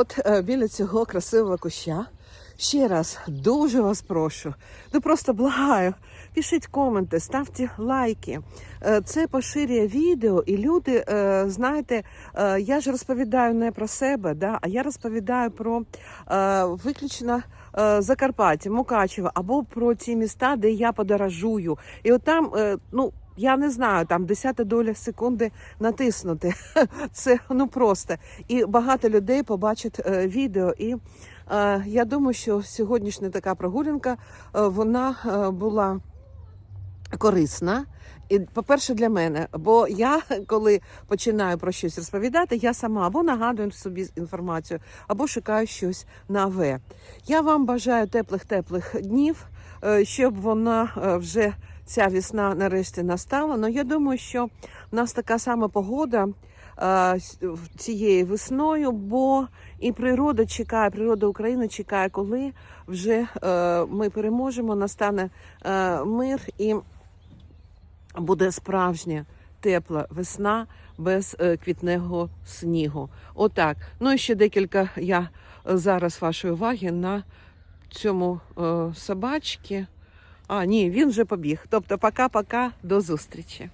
От е, біля цього красивого куща ще раз дуже вас прошу. Ну просто благаю. Пишіть коменти, ставте лайки. Е, Це поширює відео, і люди, е, знаєте, я ж розповідаю не про себе, да, а я розповідаю про виключно Закарпаття, Мукачево або про ті міста, де я подорожую. І от там, ну. Я не знаю, там десята доля секунди натиснути. Це ну просто. І багато людей побачать е, відео. І е, я думаю, що сьогоднішня така прогулянка е, вона е, була корисна. І, по-перше, для мене, бо я, коли починаю про щось розповідати, я сама або нагадую собі інформацію, або шукаю щось нове. Я вам бажаю теплих-теплих днів, е, щоб вона е, вже ця весна нарешті настала. Ну я думаю, що в нас така сама погода цією весною, бо і природа чекає, природа України чекає, коли вже е, ми переможемо, настане е, мир і буде справжня тепла весна без е, квітнего снігу. Отак. Ну і ще декілька я зараз вашої уваги на цьому собачці. А, ні, він вже побіг. Тобто, пока-пока, до зустрічі.